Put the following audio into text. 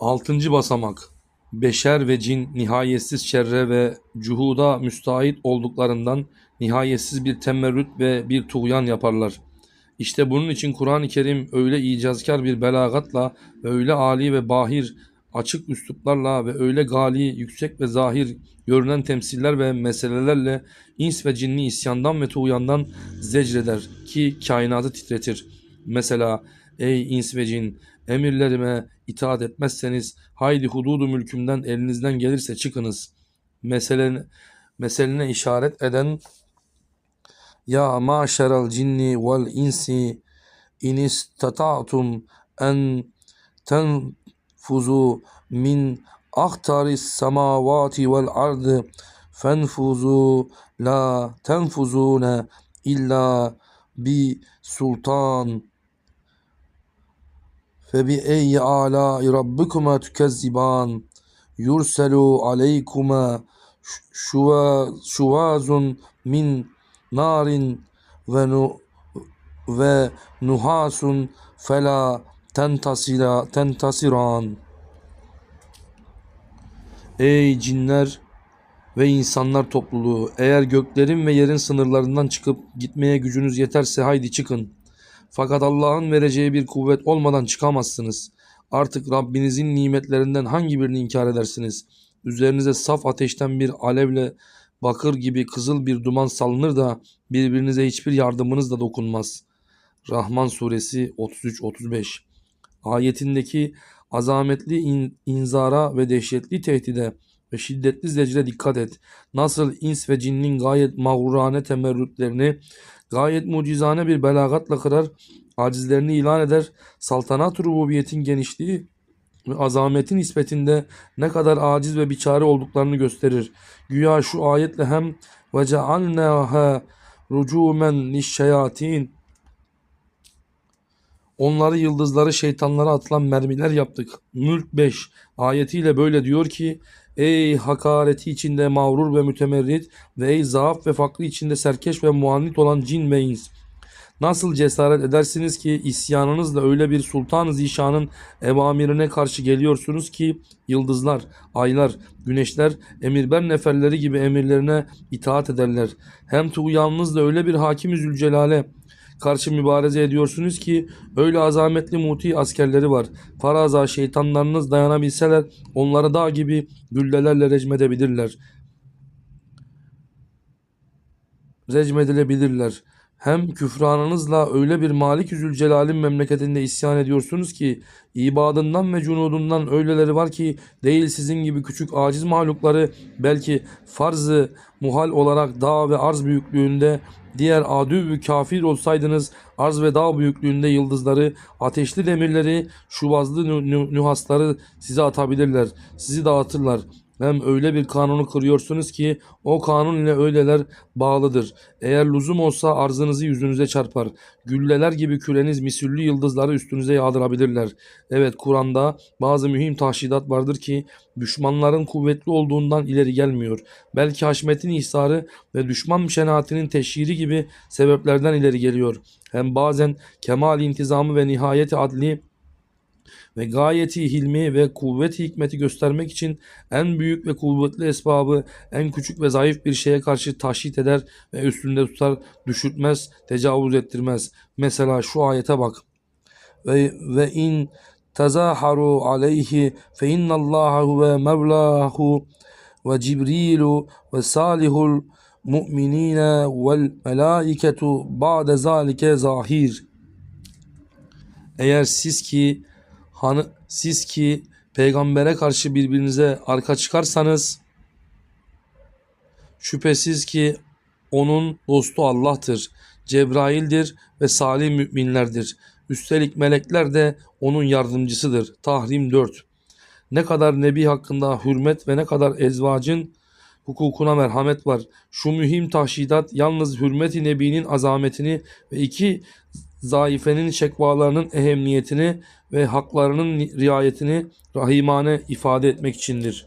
Altıncı basamak Beşer ve cin nihayetsiz şerre ve cuhuda müstahit olduklarından nihayetsiz bir temerrüt ve bir tuğyan yaparlar. İşte bunun için Kur'an-ı Kerim öyle icazkar bir belagatla ve öyle âli ve bahir açık üsluplarla ve öyle gali, yüksek ve zahir görünen temsiller ve meselelerle ins ve cinni isyandan ve tuğyandan zecreder ki kainatı titretir. Mesela ey ins ve cin emirlerime itaat etmezseniz haydi hududu mülkümden elinizden gelirse çıkınız. Meselen, meseline işaret eden ya maşeral cinni vel insi in istata'tum en tenfuzu min ahtaris semavati vel ardı fenfuzu la tenfuzune illa bi sultan Fe bi eyyi ala rabbikuma tukezziban yurselu aleykuma şuva şuvazun min narin ve nu ve nuhasun fela tentasira tentasiran Ey cinler ve insanlar topluluğu eğer göklerin ve yerin sınırlarından çıkıp gitmeye gücünüz yeterse haydi çıkın. Fakat Allah'ın vereceği bir kuvvet olmadan çıkamazsınız. Artık Rabbinizin nimetlerinden hangi birini inkar edersiniz? Üzerinize saf ateşten bir alevle bakır gibi kızıl bir duman salınır da birbirinize hiçbir yardımınız da dokunmaz. Rahman suresi 33-35 Ayetindeki azametli in- inzara ve dehşetli tehdide ve şiddetli zecre dikkat et. Nasıl ins ve cinnin gayet mağrurane temerrütlerini gayet mucizane bir belagatla kırar, acizlerini ilan eder, saltanat rububiyetin genişliği ve azametin nispetinde ne kadar aciz ve biçare olduklarını gösterir. Güya şu ayetle hem ve cealnâhâ rucûmen lişşeyatin Onları yıldızları şeytanlara atılan mermiler yaptık. Mülk 5 ayetiyle böyle diyor ki Ey hakareti içinde mağrur ve mütemerrit ve ey zaaf ve fakri içinde serkeş ve muannit olan cin ve ins. Nasıl cesaret edersiniz ki isyanınızla öyle bir sultan zişanın evamirine karşı geliyorsunuz ki yıldızlar, aylar, güneşler emirber neferleri gibi emirlerine itaat ederler. Hem tuğyanınızla öyle bir hakim Zülcelal'e karşı mübareze ediyorsunuz ki öyle azametli muti askerleri var. Faraza şeytanlarınız dayanabilseler onları dağ gibi güllelerle recmedebilirler. Recmedilebilirler. Hem küfranınızla öyle bir Malik Zülcelal'in memleketinde isyan ediyorsunuz ki ibadından ve cunudundan öyleleri var ki değil sizin gibi küçük aciz mahlukları belki farzı muhal olarak dağ ve arz büyüklüğünde diğer adüvü kafir olsaydınız arz ve dağ büyüklüğünde yıldızları, ateşli demirleri, şubazlı nü- nü- nühasları size atabilirler. Sizi dağıtırlar. Hem öyle bir kanunu kırıyorsunuz ki o kanun ile öyleler bağlıdır. Eğer lüzum olsa arzınızı yüzünüze çarpar. Gülleler gibi küreniz misüllü yıldızları üstünüze yağdırabilirler. Evet Kur'an'da bazı mühim tahşidat vardır ki düşmanların kuvvetli olduğundan ileri gelmiyor. Belki haşmetin ihsarı ve düşman şenaatinin teşhiri gibi sebeplerden ileri geliyor. Hem bazen kemal intizamı ve nihayeti adli ve gayeti hilmi ve kuvvet hikmeti göstermek için en büyük ve kuvvetli esbabı en küçük ve zayıf bir şeye karşı taşhit eder ve üstünde tutar, düşürtmez, tecavüz ettirmez. Mesela şu ayete bak. Ve, ve in tezaharu aleyhi fe innallaha huve mevlahu ve cibrilu ve salihul mu'minine vel melaiketu ba'de zalike zahir. Eğer siz ki hanı, siz ki peygambere karşı birbirinize arka çıkarsanız şüphesiz ki onun dostu Allah'tır. Cebrail'dir ve salih müminlerdir. Üstelik melekler de onun yardımcısıdır. Tahrim 4. Ne kadar nebi hakkında hürmet ve ne kadar ezvacın hukukuna merhamet var. Şu mühim tahşidat yalnız hürmeti nebinin azametini ve iki zaifenin şekvalarının ehemmiyetini ve haklarının riayetini rahimane ifade etmek içindir.